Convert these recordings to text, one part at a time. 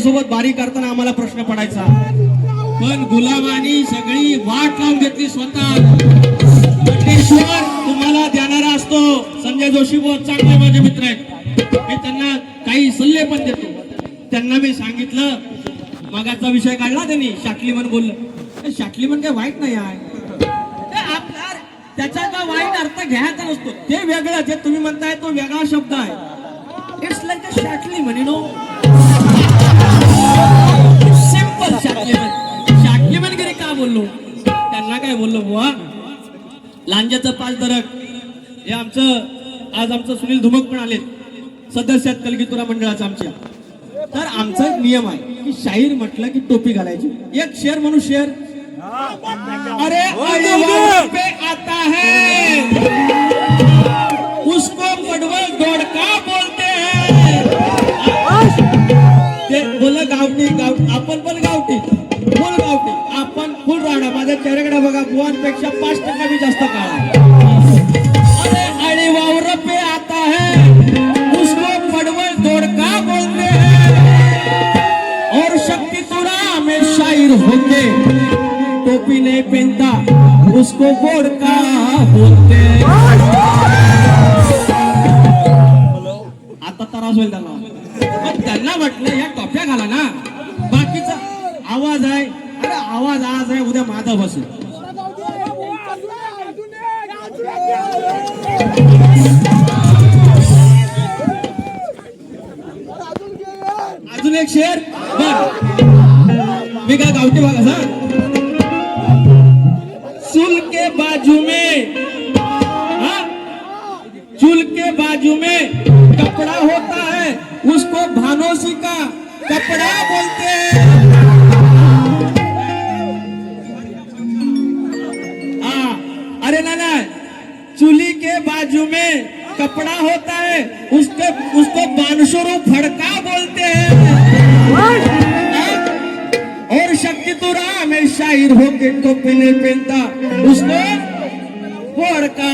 सोबत बारी करताना आम्हाला प्रश्न पडायचा. पण गुलाबानी सगळी वाट लावून घेतली स्वतः. तुम्हाला देणारा असतो. संजय जोशी बहुत चांगले माझे मित्र आहेत. मी त्यांना काही सल्ले पण देतो. त्यांना मी सांगितलं. मगाचा विषय काढला त्यांनी शाटली म्हण बोललं. शाटली म्हण काय वाईट नाही आहे. ते त्याचा का वाईट अर्थ घ्यायचा नसतो. ते वेगळं जे तुम्ही म्हणताय तो वेगळा शब्द आहे. इट्स लाईक अ शाटली म्हणे नो सिंपल शाटली म्हण शाटली म्हण घरी का बोललो? त्यांना काय बोललो बुवा? लांजाचं पाच दरक. हे आमचं आज आमचं सुनील धुमक पण आलेत. सदस्य आहेत कलगीतुरा मंडळाचं आमच्या. तर आमचा एक नियम आहे की शाहीर म्हटलं की टोपी घालायची. एक शेर म्हणू शेर. अरे पे आता है. उसको पडवल दोडका आपण पण गावठी फुल गावठी आपण फुल राहणार माझ्या चेहऱ्याकडे बघा बुवांपेक्षा पाच टक्का मी जास्त काळा अरे आणि वावर पे आता है. उसको पडवल दोडका बोलते हैं. और शक्ति तुरा में शायर होते. टोपी नहीं पहनता उसको गोड़का बोलते. आता त्रास होईल त्यांना. मग त्यांना म्हटलं या टोप्या घाला ना. बाकीचा आवाज आहे. अरे आवाज आज आहे उद्या माझा बसून अजून एक शेर? बर. मी काय गावठी बघा सर चूल के बाजू में. चूल के बाजू में कपड़ा होता है उसको भानोसी का कपड़ा बोलते हैं हाँ, अरे ना ना चूल्ही के बाजू में कपड़ा होता है उसके उसको बानशुरु फड़का बोलते हैं हाँ? और शक्ति तो राम है शायर होके टोपी नहीं पहनता उसको फड़का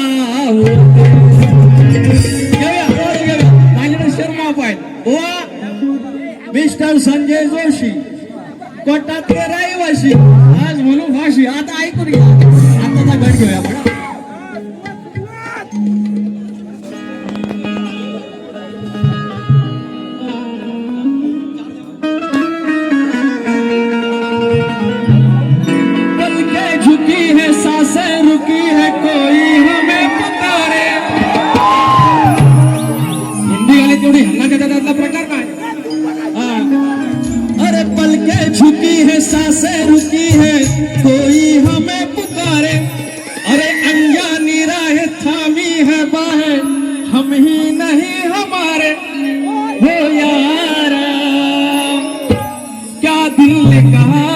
बोलते हैं. घेऊया, वर घेऊया. माझ्याकडे शर्मा आहे बुवा मिस्टर संजय जोशी कोटातले रहिवाशी आज म्हणून भाषी आता ऐकून घ्या. आताचा गट घेऊया आपण. चुकी है, कोई हमें पुकारे। अरे अनजानी राह थामी है बाहे, हम ही नहीं हमारे। हो यार, क्या दिल ने कहा,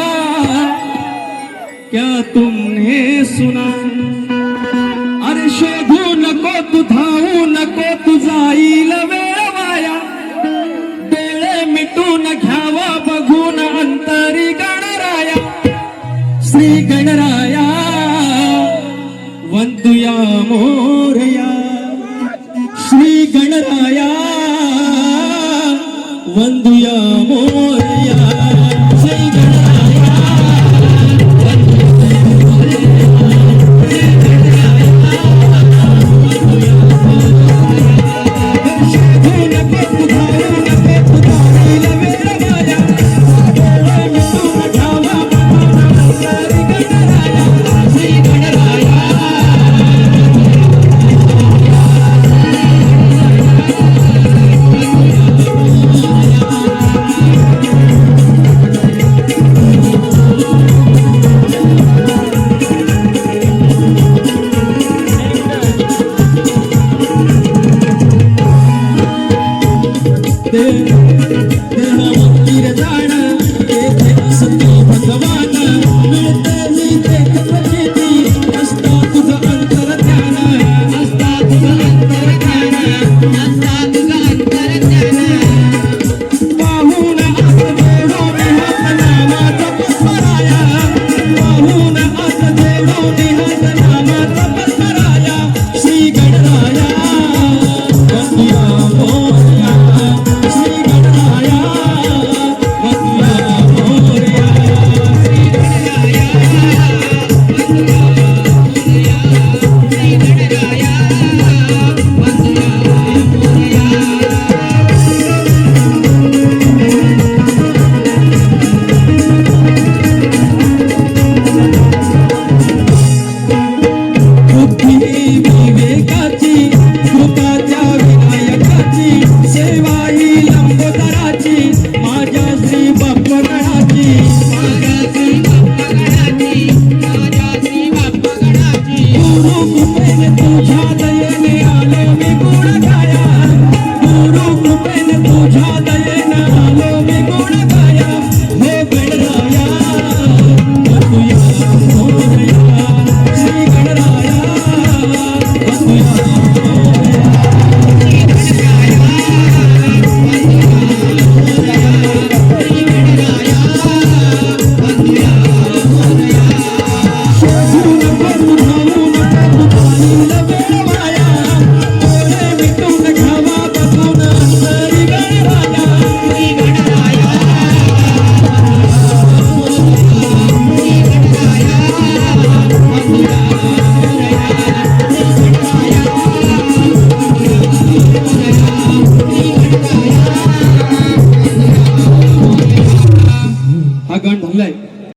क्या तुमने सुना? अरे शोधू को तू धाऊ को तुझाई लवे आया बेड़े मिटू न घ्यावा ಶ್ರೀ ಗಣರಾಯ ವಂದುಯಾಮೋ